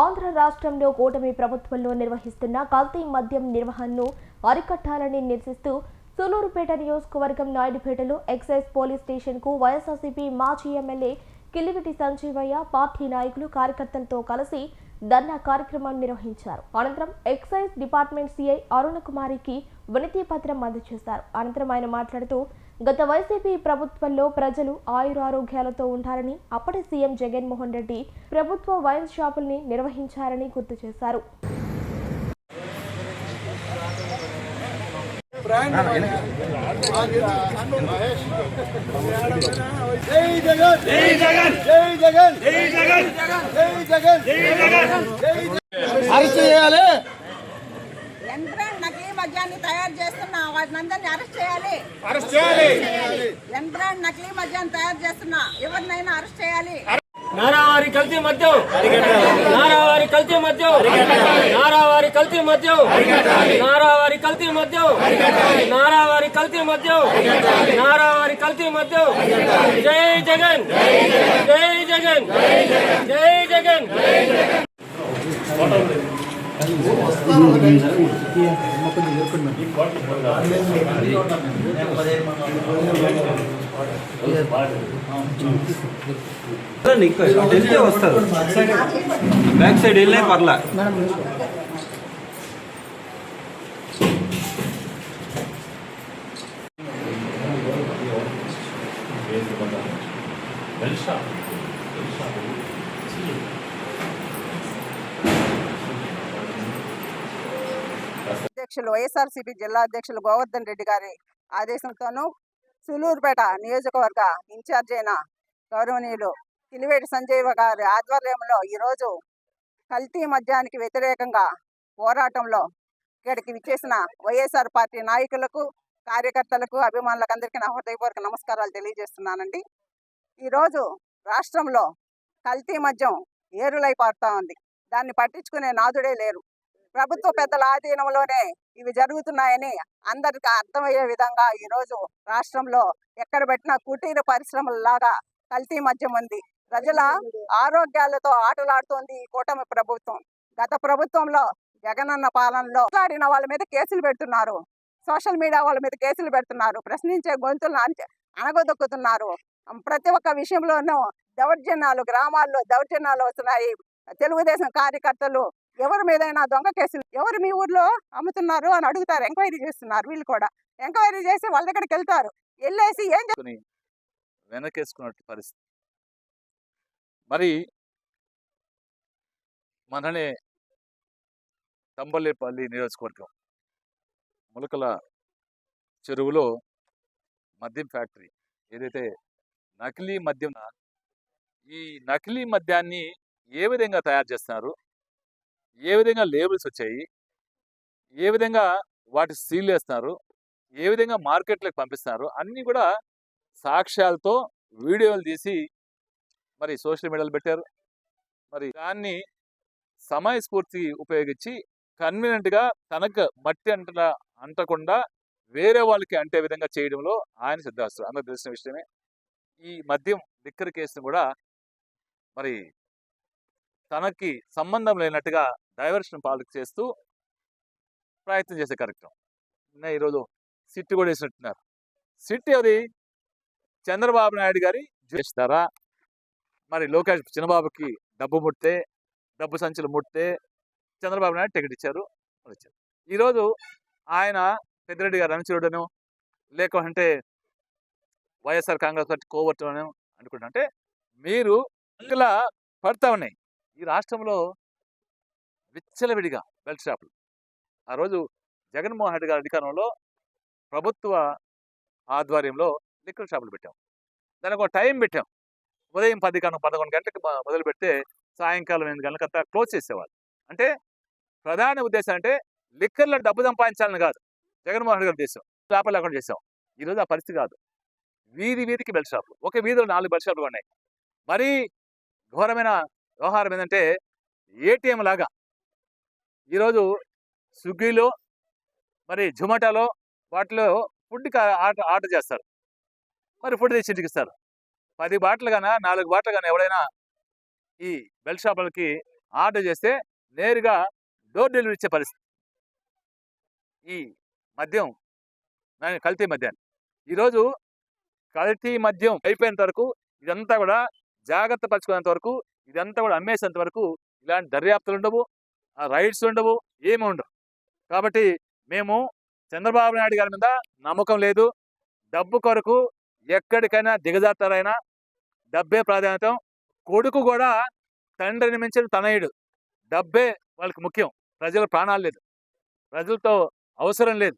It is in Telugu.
ఆంధ్ర రాష్ట్రంలో కూటమి ప్రభుత్వంలో నిర్వహిస్తున్న కల్తీ మద్యం నిర్వహణను అరికట్టాలని నిరసిస్తూ సూలూరుపేట నియోజకవర్గం నాయుడుపేటలో ఎక్సైజ్ పోలీస్ స్టేషన్కు వైఎస్ఆర్సీపీ మాజీ ఎమ్మెల్యే కిల్లివిటి సంజీవయ్య పార్టీ నాయకులు కార్యకర్తలతో కలిసి ధర్నా కార్యక్రమం నిర్వహించారు. అనంతరం ఎక్సైజ్ డిపార్ట్మెంట్ సిఐ అరుణ కుమారికి వినతి పత్రం అందజేశారు. అనంతరం ఆయన మాట్లాడుతూ గత వైసీపీ ప్రభుత్వంలో ప్రజలు ఆయురారోగ్యాలతో ఉండాలని అప్పటి సీఎం జగన్మోహన్ రెడ్డి ప్రభుత్వ వైన్ షాపుల్ని నిర్వహించారని గుర్తు చేశారు. జగన్ జై జగన్ జై జగన్ జై జగన్ జై జగన్ జై జగన్ అరెస్ట్ చేయాలి యంత్రాన్ని తయారు చేస్తున్న వాటిని అందరినీ అరెస్ట్ చేయాలి. అరెస్ట్ చేయాలి. యంత్రాన్ని నకిలీ మద్యాన్ని తయారు చేస్తున్న ఎవరినైనా అరెస్ట్ చేయాలి. నారావారి కల్తీ మద్యం. నారావారి కల్తీ మద్యం. నారావారి కల్తీ మద్యం. నారావారి కల్తీ మద్యం. నారావారి కల్తీ మద్యం. నారావారి కల్తీ మద్యం. జై జగన్. జై జగన్. జై జగన్. వెళ్తే వస్తారు బ్యాక్ సైడ్ వెళ్ళే పర్లా అధ్యక్షులు వైఎస్ఆర్సీపీ జిల్లా అధ్యక్షులు గోవర్ధన్ రెడ్డి గారి ఆదేశంతోనూ సులూరుపేట నియోజకవర్గ ఇన్ఛార్జ్ అయిన గౌరవనీయులు కిలివేటి సంజయ్ గారి ఆధ్వర్యంలో ఈరోజు కల్తీ మద్యానికి వ్యతిరేకంగా పోరాటంలో ఇక్కడికి విచ్చేసిన వైఎస్ఆర్ పార్టీ నాయకులకు కార్యకర్తలకు అభిమానులకు అందరికీ నా హృదయపూర్వక నమస్కారాలు తెలియజేస్తున్నానండి. ఈరోజు రాష్ట్రంలో కల్తీ మద్యం ఏరులై పారుతా ఉంది. దాన్ని పట్టించుకునే నాదుడే లేరు. ప్రభుత్వ పెద్దల ఆధీనంలోనే ఇవి జరుగుతున్నాయని అందరికి అర్థమయ్యే విధంగా ఈ రోజు రాష్ట్రంలో ఎక్కడ పెట్టినా కుటీర పరిశ్రమలలాగా కల్తీ మద్యం ఉంది. ప్రజల ఆరోగ్యాలతో ఆటలాడుతోంది ఈ కూటమి ప్రభుత్వం. గత ప్రభుత్వంలో జగనన్న పాలనలో మాట్లాడిన వాళ్ళ మీద కేసులు పెడుతున్నారు. సోషల్ మీడియా వాళ్ళ మీద కేసులు పెడుతున్నారు. ప్రశ్నించే గొంతులను అణగదొక్కుతున్నారు. ప్రతి ఒక్క విషయంలోనూ దౌర్జన్యాలు గ్రామాల్లో దౌర్జన్యాలు వస్తున్నాయి. తెలుగుదేశం కార్యకర్తలు ఎవరి మీదైనా దొంగ కేసులు ఎవరు మీ ఊర్లో అమ్ముతున్నారు అని అడుగుతారు ఎంక్వైరీ చేస్తున్నారు వీళ్ళు కూడా. ఎంక్వైరీ చేసి వాళ్ళ దగ్గరికి వెళ్తారు. వెళ్ళేసి ఏం కొని వెనకేసుకున్నట్టు పరిస్థితి. మరి మననే తంబలేపల్లి నియోజకవర్గం ములకల చెరువులో మద్యం ఫ్యాక్టరీ ఏదైతే నకిలీ మద్యం ఈ నకిలీ మద్యాన్ని ఏ విధంగా తయారు చేస్తున్నారు? ఏ విధంగా లేబుల్స్ వచ్చాయి? ఏ విధంగా వాటి సీల్ వేస్తున్నారు ఏ విధంగా మార్కెట్లోకి పంపిస్తున్నారు? అన్నీ కూడా సాక్ష్యాలతో వీడియోలు తీసి మరి సోషల్ మీడియాలో పెట్టారు. మరి దాన్ని సమయస్ఫూర్తి ఉపయోగించి కన్వీనియంట్గా తనకు మట్టి అంట అంటకుండా వేరే వాళ్ళకి అంటే విధంగా చేయడంలో ఆయన సిద్ధాస్తారు అందరు తెలిసిన విషయమే. ఈ మద్యం లిక్కర్ కేసును కూడా మరి తనకి సంబంధం లేనట్టుగా డైవర్షన్ పాలకు చేస్తూ ప్రయత్నం చేసే కార్యక్రమం. నిన్న ఈరోజు సిట్ కూడా వేసినట్టున్నారు సిట్ అది చంద్రబాబు నాయుడు గారి చేస్తారా? మరి లోకేష్ చిన్నబాబుకి డబ్బు ముట్టే డబ్బు సంచులు ముట్టే చంద్రబాబు నాయుడు టికెట్ ఇచ్చారు వచ్చారు. ఈరోజు ఆయన పెద్దిరెడ్డి గారు అనుచరుడను లేకుంటే వైఎస్ఆర్ కాంగ్రెస్ పార్టీ కోవర్టను అనుకుంటా అంటే మీరు ఇలా పడతా ఉన్నాయి. ఈ రాష్ట్రంలో విచ్చలవిడిగా బెల్ట్ షాపులు. ఆ రోజు జగన్మోహన్ రెడ్డి గారి అధికారంలో ప్రభుత్వ ఆధ్వర్యంలో లిక్కర్ షాపులు పెట్టాం. దానికి ఒక టైం పెట్టాం. ఉదయం పది కన్నా పదకొండు గంటలకు మొదలు పెడితే సాయంకాలం ఎనిమిది గంటలకంతా క్లోజ్ చేసేవాళ్ళు. అంటే ప్రధాన ఉద్దేశం అంటే లిక్కర్లో డబ్బు సంపాదించాలని కాదు. జగన్మోహన్ రెడ్డి గారి ఉద్దేశం. షాపులు లేకుండా చేసాం. ఈరోజు ఆ పరిస్థితి కాదు. వీధి వీధికి బెల్ట్ షాపులు. ఒక వీధిలో నాలుగు బెల్ట్ షాపులు ఉన్నాయి. మరీ ఘోరమైన వ్యవహారం ఏంటంటే ఏటీఎం లాగా ఈరోజు స్విగ్గీలో మరి జొమాటోలో వాటిలో ఫుడ్కి ఆర్డర్ ఆర్డర్ చేస్తారు. మరి ఫుడ్ తెచ్చి ఇంటికి ఇస్తారు. పది బాటలు కానీ నాలుగు బాటలు కానీ ఎవడైనా ఈ బెల్ట్ షాపులకి ఆర్డర్ చేస్తే నేరుగా డోర్ డెలివరీ ఇచ్చే పరిస్థితి. ఈ మద్యం కల్తీ మద్యాన్ని. ఈరోజు కల్తీ మద్యం అయిపోయేంత వరకు ఇదంతా కూడా జాగ్రత్త పరచుకునేంత వరకు ఇదంతా కూడా అమ్మేసేంత వరకు ఇలాంటి దర్యాప్తులు ఉండవు. రైడ్స్ ఉండవు ఏమి ఉండవు. కాబట్టి మేము చంద్రబాబు నాయుడు గారి మీద నమ్మకం లేదు. డబ్బు కొరకు ఎక్కడికైనా దిగజారుతారైనా డబ్బే ప్రాధాన్యత. కొడుకు కూడా తండ్రిని మించిన తనయుడు. డబ్బే వాళ్ళకి ముఖ్యం. ప్రజల ప్రాణాలు లేదు. ప్రజలతో అవసరం లేదు.